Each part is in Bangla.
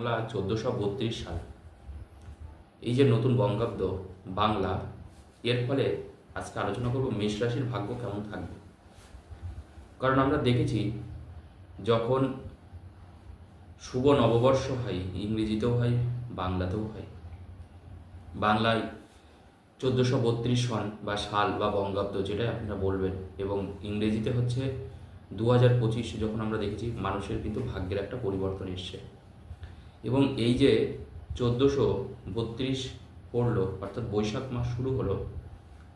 বাংলা চোদ্দোশো বত্রিশ সাল। এই যে নতুন বঙ্গাব্দ, বাংলা, এর ফলে আজকে আলোচনা করব মেষ রাশির ভাগ্য কেমন থাকবে। কারণ আমরা দেখেছি, যখন শুভ নববর্ষ হয়, ইংরেজিতেও হয়, বাংলাতেও হয়। বাংলায় চোদ্দোশো বত্রিশ সন বা সাল বা বঙ্গাব্দ যেটাই আপনারা বলবেন, এবং ইংরেজিতে হচ্ছে দু হাজার পঁচিশ, যখন আমরা দেখেছি, মানুষের কিন্তু ভাগ্যের একটা পরিবর্তন এসছে। এবং এই যে চোদ্দোশো বত্রিশ পড়ল, অর্থাৎ বৈশাখ মাস শুরু হলো,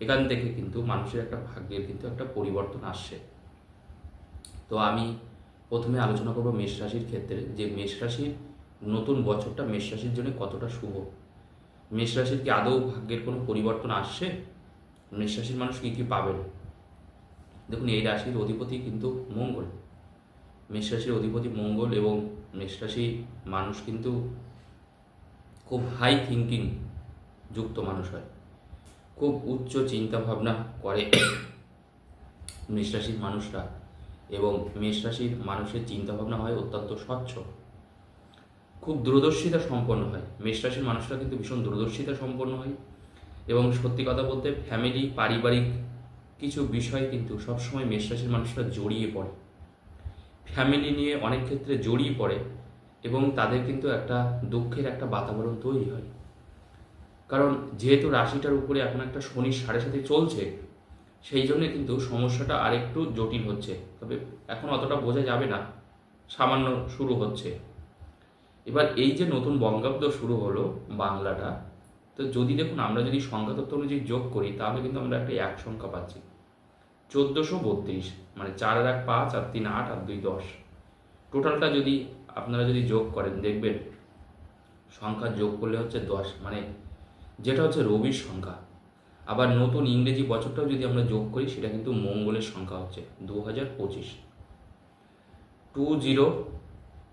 এখান থেকে কিন্তু মানুষের একটা ভাগ্যের কিন্তু একটা পরিবর্তন আসছে। তো আমি প্রথমে আলোচনা করব মেষ রাশির ক্ষেত্রে, যে মেষ রাশির নতুন বছরটা মেষ রাশির জন্য কতটা শুভ? মেষ রাশির কি আদৌ ভাগ্যের কোনো পরিবর্তন আসছে? মেষ রাশির মানুষ কী কী পাবেন? দেখুন, এই রাশির অধিপতি কিন্তু মঙ্গল। মেষ রাশির অধিপতি মঙ্গল এবং মেষ রাশি মানুষ কিন্তু খুব হাই থিঙ্কিং যুক্ত মানুষ হয়। খুব উচ্চ চিন্তা ভাবনা করে মেষ রাশির মানুষরা এবং মেষ রাশির মানুষের চিন্তাভাবনা হয় অত্যন্ত স্বচ্ছ। খুব দূরদর্শিতা সম্পন্ন হয়। মেষ রাশির মানুষরা কিন্তু ভীষণ দূরদর্শিতা সম্পন্ন হয় এবং সত্যি কথা বলতে ফ্যামিলি পারিবারিক কিছু বিষয় কিন্তু সবসময় মেষ রাশির মানুষরা জড়িয়ে পড়ে। ফ্যামিলি নিয়ে অনেক ক্ষেত্রে জড়িয়ে পড়ে এবং তাদের কিন্তু একটা দুঃখের একটা বাতাবরণ তৈরি হয়। কারণ যেহেতু রাশিটার উপরে এখন একটা শনির সাড়ে সাথে চলছে, সেই জন্য কিন্তু সমস্যাটা আরেকটু জটিল হচ্ছে। তবে এখন অতটা বোঝা যাবে না, সামান্য শুরু হচ্ছে। এবার এই যে নতুন বঙ্গাব্দ শুরু হলো বাংলাটা, তো যদি দেখুন আমরা যদি সংখ্যা তত্ত্ব অনুযায়ী যোগ করি, তাহলে কিন্তু আমরা একটা এক সংখ্যা পাচ্ছি। চোদ্দোশো বত্রিশ মানে চার এক পাঁচ আর তিন আট আর দুই দশ। টোটালটা যদি আপনারা যদি যোগ করেন, দেখবেন সংখ্যা যোগ করলে হচ্ছে দশ মানে যেটা হচ্ছে রবির সংখ্যা। আবার নতুন ইংরেজি বছরটাও যদি আমরা যোগ করি, সেটা কিন্তু মঙ্গলের সংখ্যা হচ্ছে দু হাজার পঁচিশ। টু জিরো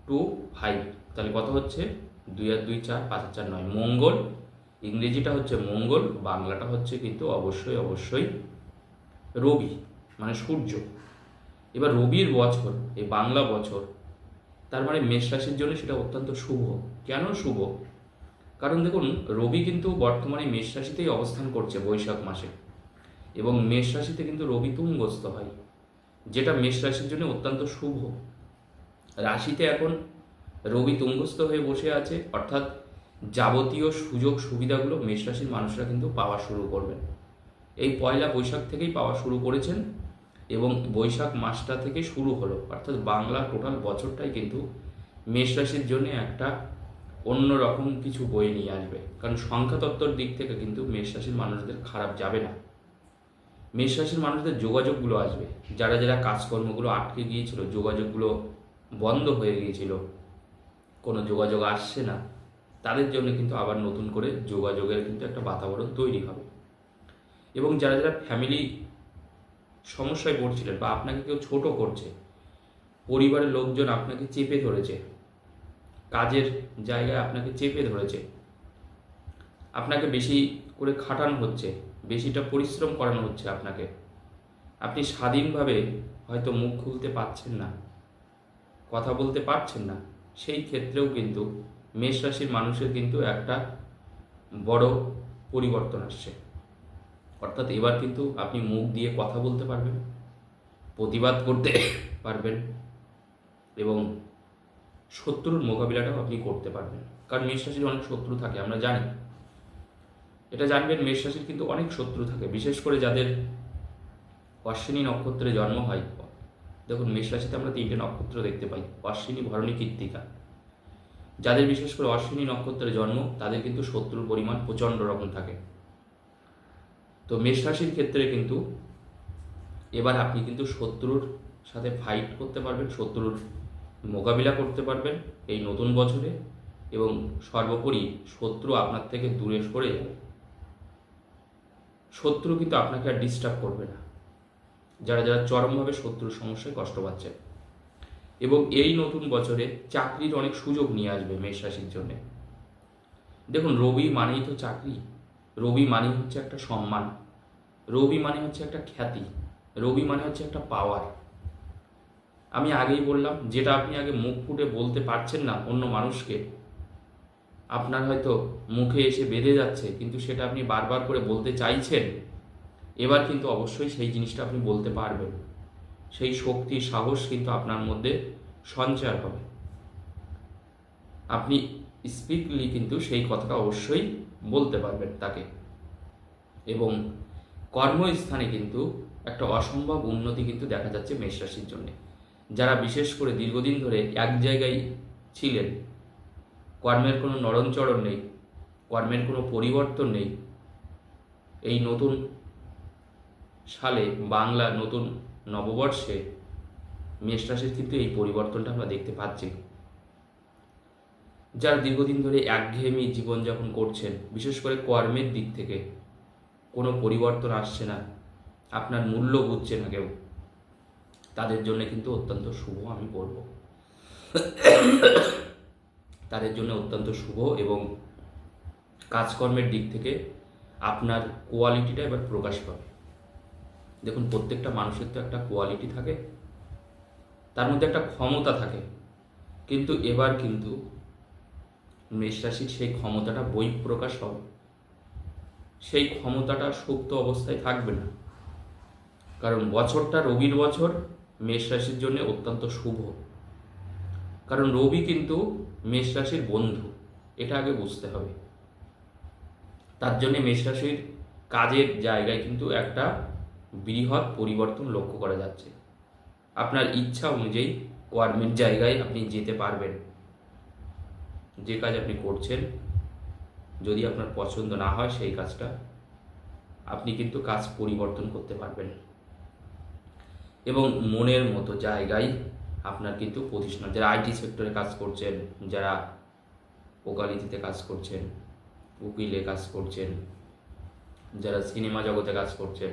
টু ফাইভ, তাহলে কত হচ্ছে? দুই আর দুই চার, পাঁচ চার নয়। মঙ্গল, ইংরেজিটা হচ্ছে মঙ্গল, বাংলাটা হচ্ছে কিন্তু অবশ্যই অবশ্যই রবি মানে সূর্য। এবার রবির বছর, এই বাংলা বছর, তার মানে মেষ রাশির জন্য সেটা অত্যন্ত শুভ। কেন শুভ? কারণ দেখুন, রবি কিন্তু বর্তমানে মেষ রাশিতেই অবস্থান করছে বৈশাখ মাসে। এবং মেষ রাশিতে কিন্তু রবি তুঙ্গস্থ হয়, যেটা মেষ রাশির জন্য অত্যন্ত শুভ। রাশিতে এখন রবি তুঙ্গস্থ হয়ে বসে আছে, অর্থাৎ যাবতীয় সুযোগ সুবিধাগুলো মেষ রাশির মানুষরা কিন্তু পাওয়া শুরু করবেন। এই পয়লা বৈশাখ থেকেই পাওয়া শুরু করেছেন এবং বৈশাখ মাসটা থেকে শুরু হলো। অর্থাৎ বাংলা টোটাল বছরটাই কিন্তু মেষ রাশির জন্য একটা অন্য রকম কিছু বয়ে নিয়ে আসবে। কারণ সংখ্যাতত্ত্বর দিক থেকে কিন্তু মেষ রাশির মানুষদের খারাপ যাবে না। মেষ রাশির মানুষদের যোগাযোগগুলো আসবে। যারা যারা কাজকর্মগুলো আটকে গিয়েছিল, যোগাযোগগুলো বন্ধ হয়ে গিয়েছিল, কোনো যোগাযোগ আসছে না, তাদের জন্য কিন্তু আবার নতুন করে যোগাযোগের কিন্তু একটা বাতাবরণ তৈরি হবে। এবং যারা যারা ফ্যামিলি সমস্যায় পড়ছিলেন বা আপনাকে কেউ ছোট করছে, পরিবারের লোকজন আপনাকে চেপে ধরেছে, কাজের জায়গায় আপনাকে চেপে ধরেছে, আপনাকে বেশি করে খাটানো হচ্ছে, বেশিটা পরিশ্রম করানো হচ্ছে আপনাকে, আপনি স্বাধীনভাবে হয়তো মুখ খুলতে পারছেন না, কথা বলতে পারছেন না, সেই ক্ষেত্রেও কিন্তু মেষ রাশির মানুষের কিন্তু একটা বড় পরিবর্তন আসছে। অর্থাৎ এবার কিন্তু আপনি মুখ দিয়ে কথা বলতে পারবেন, প্রতিবাদ করতে পারবেন এবং শত্রুর মোকাবিলাটাও আপনি করতে পারবেন। কারণ মেষ রাশির অনেক শত্রু থাকে, আমরা জানি। এটা জানবেন, মেষ রাশির কিন্তু অনেক শত্রু থাকে, বিশেষ করে যাদের অশ্বিনী নক্ষত্রে জন্ম হয়। দেখুন, মেষ রাশিতে আমরা তিনটে নক্ষত্র দেখতে পাই, অশ্বিনী, ভরণী, কৃত্তিকা। যাদের বিশেষ করে অশ্বিনী নক্ষত্রে জন্ম, তাদের কিন্তু শত্রুর পরিমাণ প্রচণ্ড রকম থাকে। তো মেষ রাশির ক্ষেত্রে কিন্তু এবার আপনি কিন্তু শত্রুর সাথে ফাইট করতে পারবেন, শত্রুর মোকাবিলা করতে পারবেন এই নতুন বছরে এবং সর্বোপরি শত্রু আপনার থেকে দূরে সরে যাবে। শত্রু কিন্তু আপনাকে আর ডিস্টার্ব করবে না। যারা যারা চরমভাবে শত্রুর সমস্যায় কষ্ট পাচ্ছেন এবং এই নতুন বছরে চাকরির অনেক সুযোগ নিয়ে আসবে মেষ রাশির জন্যে। দেখুন, রবি মানেই তো চাকরি। রবি মানে হচ্ছে একটা সম্মান। রবি মানে হচ্ছে একটা খ্যাতি। রবি মানে হচ্ছে একটা পাওয়ার আমি আগেই বললাম, যেটা আপনি আগে মুখ ফুটে বলতে পারছেন না অন্য মানুষকে, আপনার হয়তো মুখে এসে বেঁধে যাচ্ছে, কিন্তু সেটা আপনি বারবার করে বলতে চাইছেন, এবার কিন্তু অবশ্যই সেই জিনিসটা আপনি বলতে পারবেন। সেই শক্তি, সাহস কিন্তু আপনার মধ্যে সঞ্চার হবে। আপনি স্পিকলি কিন্তু সেই কথাটা অবশ্যই বলতে পারবেন তাকে। এবং কর্মস্থানে কিন্তু একটা অসম্ভব উন্নতি কিন্তু দেখা যাচ্ছে মেষ রাশির জন্য। যারা বিশেষ করে দীর্ঘদিন ধরে এক জায়গায় ছিলেন, কর্মের কোনো নরণচরণ নেই, কর্মের কোনো পরিবর্তন নেই, এই নতুন সালে বাংলা নতুন নববর্ষে মেষ রাশির কিন্তু এই পরিবর্তনটা আমরা দেখতে পাচ্ছি। যারা দীর্ঘদিন ধরে একঘেয়েমি জীবনযাপন করছেন, বিশেষ করে কর্মের দিক থেকে, কোনো পরিবর্তন আসছে না, আপনার মূল্য বুঝছে না কেউ, তাদের জন্য কিন্তু অত্যন্ত শুভ আমি বলব। তাদের জন্য অত্যন্ত শুভ এবং কাজকর্মের দিক থেকে আপনার কোয়ালিটিটা এবার প্রকাশ পাবে। দেখুন, প্রত্যেকটা মানুষের তো একটা কোয়ালিটি থাকে, তার মধ্যে একটা ক্ষমতা থাকে, কিন্তু এবার কিন্তু মেষরাশির সেই ক্ষমতাটা বই প্রকাশ হবে। সেই ক্ষমতাটা সুপ্ত অবস্থায় থাকবে না। কারণ বছরটা রবির বছর মেষ রাশির জন্য অত্যন্ত শুভ। কারণ রবি কিন্তু মেষ রাশির বন্ধু, এটা আগে বুঝতে হবে। তার জন্য মেষ রাশির কাজের জায়গায় কিন্তু একটা বৃহৎ পরিবর্তন লক্ষ্য করা যাচ্ছে। আপনার ইচ্ছা অনুযায়ী কর্মের জায়গায় আপনি যেতে পারবেন। যে কাজ আপনি করছেন, যদি আপনার পছন্দ না হয় সেই কাজটা, আপনি কিন্তু কাজ পরিবর্তন করতে পারবেন। এবং মনের মতো জায়গায় আপনার কিন্তু প্রতিষ্ঠান, যারা আইটি সেক্টরে কাজ করছেন, যারা ওকালিতিতে কাজ করছেন, উকিলে কাজ করছেন, যারা সিনেমা জগতে কাজ করছেন,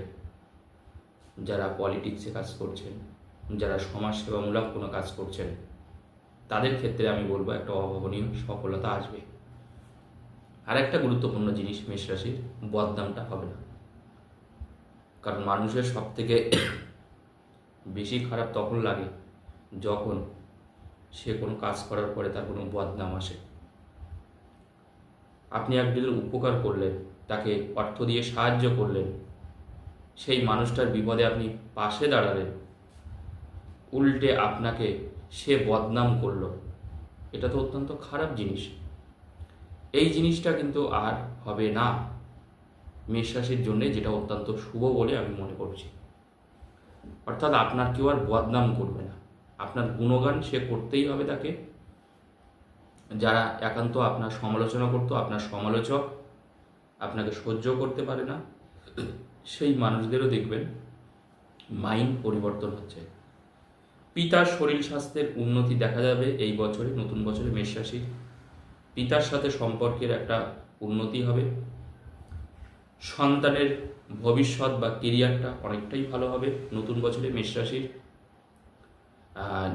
যারা পলিটিক্সে কাজ করছেন, যারা সমাজসেবামূলক কোনো কাজ করছেন তাদের ক্ষেত্রে আমি বলব একটা অভাবনীয় সফলতা আসবে। আর একটা গুরুত্বপূর্ণ জিনিস মেষ রাশির, বদনামটা হবে না। কারণ মানুষের সব থেকে বেশি খারাপ তখন লাগে যখন সে কোনো কাজ করার পরে তার কোনো বদনাম আসে। আপনি একজনের উপকার করলেন, তাকে অর্থ দিয়ে সাহায্য করলেন, সেই মানুষটার বিপদে আপনি পাশে দাঁড়ালেন, উল্টে আপনাকে সে বদনাম করল। এটা তো অত্যন্ত খারাপ জিনিস। এই জিনিসটা কিন্তু আর হবে না। মেষ রাশির জন্যে যেটা অত্যন্ত শুভ বলে আমি মনে করছি। অর্থাৎ আপনার কেউ আর বদনাম করবে না। আপনার গুণগান সে করতেই হবে তাকে। যারা একান্ত আপনার সমালোচনা করতো, আপনার সমালোচক, আপনাকে সহ্য করতে পারে না, সেই মানুষদেরও দেখবেন মাইন্ড পরিবর্তন হচ্ছে। পিতার শরীর স্বাস্থ্যের উন্নতি দেখা যাবে এই বছরে, নতুন বছরে মেষ রাশির পিতার সাথে সম্পর্কের একটা উন্নতি হবে। সন্তানের ভবিষ্যৎ বা কেরিয়ারটা অনেকটাই ভালো হবে নতুন বছরে মেষ রাশির।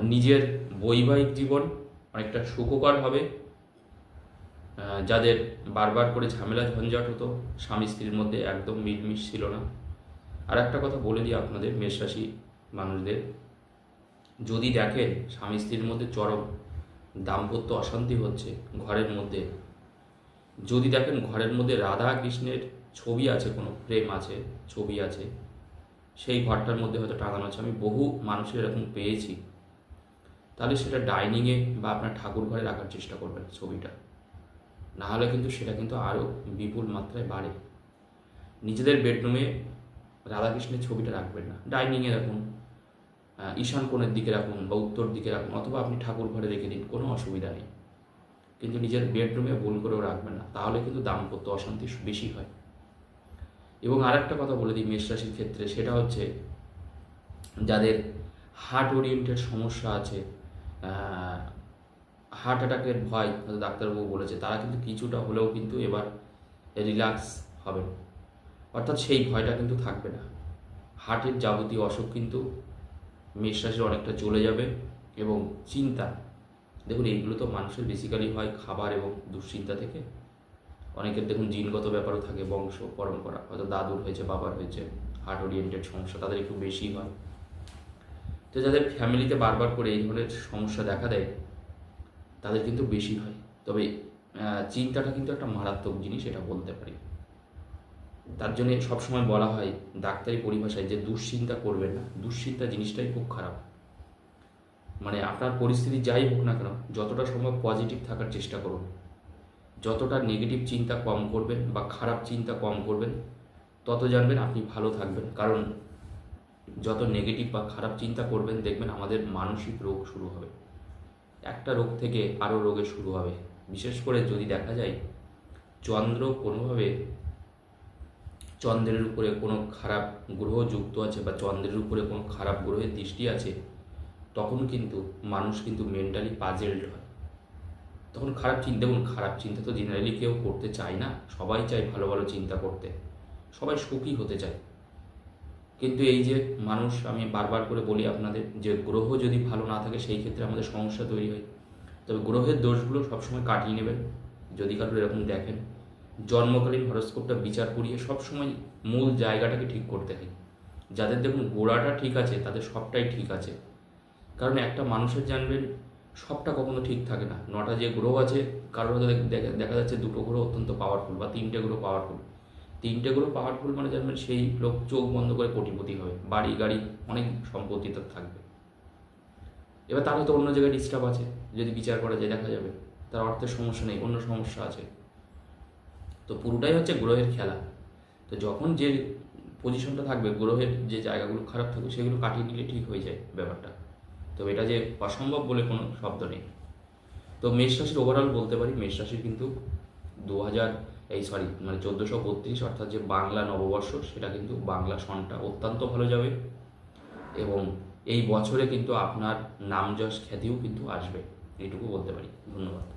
নিজের বৈবাহিক জীবন অনেকটা সুখকর হবে। যাদের বারবার করে ঝামেলা, ঝঞ্ঝাট হতো, স্বামী স্ত্রীর মধ্যে একদম মিলমিশ ছিল না। আর একটা কথা বলে দিই আপনাদের, মেষ রাশি মানুষদের। যদি দেখেন স্বামী স্ত্রীর মধ্যে চরম দাম্পত্য অশান্তি হচ্ছে ঘরের মধ্যে, যদি দেখেন ঘরের মধ্যে রাধা কৃষ্ণের ছবি আছে, কোনো প্রেম আছে, ছবি আছে, সেই ঘরটার মধ্যে হয়তো টাঙানো আছে। আমি বহু মানুষের এরকম পেয়েছি। তাহলে সেটা ডাইনিংয়ে বা আপনার ঠাকুর ঘরে রাখার চেষ্টা করবেন ছবিটা। না হলে কিন্তু সেটা কিন্তু আরও বিপুল মাত্রায় বাড়ে। নিজেদের বেডরুমে রাধাকৃষ্ণের ছবিটা রাখবেন না। ডাইনিংয়ে রাখুন। ঈশান কোণের দিকে রাখুন বা উত্তর দিকে রাখুন, অথবা আপনি ঠাকুর ঘরে রেখে দিন কোনো অসুবিধা নেই। কিন্তু নিজের বেডরুমে ভুল করেও রাখবেন না, তাহলে কিন্তু দাম্পত্য অশান্তি বেশি হয়। এবং আরেকটা কথা বলে দিই মেষ রাশির ক্ষেত্রে, সেটা হচ্ছে যাদের হার্ট ওরিয়েন্টেড সমস্যা আছে হার্ট অ্যাটাকের ভয় ডাক্তারবাবু বলেছে, তারা কিন্তু কিছুটা হলেও কিন্তু এবার রিল্যাক্স হবেন। অর্থাৎ সেই ভয়টা কিন্তু থাকবে না। হার্টের যাবতীয় অসুখ কিন্তু মেষ অনেকটা চলে যাবে এবং চিন্তা, দেখুন এইগুলো তো মানুষের বেসিক্যালি হয় খাবার এবং দুশ্চিন্তা থেকে। অনেকের দেখুন জিনগত ব্যাপারও থাকে, বংশ, পরম্পরা, হয়তো দাদুর হয়েছে, বাবার হয়েছে হার্ট ওরিয়েন্টেড সমস্যা, তাদের একটু বেশি হয়। তো যাদের ফ্যামিলিতে বারবার করে এই ধরনের সমস্যা দেখা দেয়, তাদের কিন্তু বেশি হয়। তবে চিন্তাটা কিন্তু একটা মারাত্মক জিনিস, এটা বলতে পারি। তার জন্য সবসময় বলা হয় ডাক্তারি পরিভাষায় যে দুশ্চিন্তা করবেন না। দুশ্চিন্তা জিনিসটাই খুব খারাপ। মানে আপনার পরিস্থিতি যাই হোক না কেন, যতটা সম্ভব পজিটিভ থাকার চেষ্টা করুন। যতটা নেগেটিভ চিন্তা কম করবেন বা খারাপ চিন্তা কম করবেন, তত জানবেন আপনি ভালো থাকবেন। কারণ যত নেগেটিভ বা খারাপ চিন্তা করবেন, দেখবেন আমাদের মানসিক রোগ শুরু হবে। একটা রোগ থেকে আরও রোগে শুরু হবে। বিশেষ করে যদি দেখা যায়, চন্দ্র কোনোভাবে চন্দ্রের উপরে কোনো খারাপ গ্রহ যুক্ত আছে বা চন্দ্রের উপরে কোনো খারাপ গ্রহের দৃষ্টি আছে, তখন কিন্তু মানুষ কিন্তু মেন্টালি পাজেলড হয়। তখন খারাপ চিন্তা, দেখুন, খারাপ চিন্তা তো জেনারেলি কেউ করতে চায় না, সবাই চায় ভালো ভালো চিন্তা করতে, সবাই সুখী হতে চায়। কিন্তু এই যে মানুষ, আমি বারবার করে বলি আপনাদের, যে গ্রহ যদি ভালো না থাকে, সেই ক্ষেত্রে আমাদের সমস্যা তৈরি হয়। তবে গ্রহের দোষগুলো সবসময় কাটিয়ে নেবেন, যদি কারোর এরকম দেখেন। জন্মকালীন হরস্কোপটা বিচার করিয়ে সবসময় মূল জায়গাটাকে ঠিক করতে হয়। যাদের দেখুন গোড়াটা ঠিক আছে, তাদের সবটাই ঠিক আছে। কারণ একটা মানুষের জানবেন সবটা কখনো ঠিক থাকে না। নটা যে গ্রহ আছে, কারোর হয়তো দেখা- যাচ্ছে দুটো গ্রহ অত্যন্ত পাওয়ারফুল বা তিনটে গ্রহ পাওয়ারফুল তিনটে গ্রহ পাওয়ারফুল মানে জানবেন সেই লোক চোখ বন্ধ করে কোটিপতি হবে। বাড়ি, গাড়ি অনেক সম্পত্তি তার থাকবে। এবার তার হয়তো অন্য জায়গায় ডিস্টার্ব আছে। যদি বিচার করা যায়, দেখা যাবে। তার অর্থের সমস্যা নেই, অন্য সমস্যা আছে। তো পুরোটাই হচ্ছে গ্রহের খেলা। তো যখন যে পজিশনটা থাকবে, গ্রহের যে জায়গাগুলো খারাপ থাকবে, সেগুলো কাটিয়ে নিলে ঠিক হয়ে যায় ব্যাপারটা। তো এটা যে অসম্ভব বলে কোনো শব্দ নেই। তো মেষ রাশির ওভারঅল বলতে পারি, মেষ রাশির কিন্তু দু হাজার এই সরি মানে চোদ্দোশো বত্রিশ অর্থাৎ যে বাংলা নববর্ষ, সেটা কিন্তু বাংলা সনটা অত্যন্ত ভালো যাবে এবং এই বছরে কিন্তু আপনার নাম যশ খ্যাতিও কিন্তু আসবে। এইটুকু বলতে পারি। ধন্যবাদ।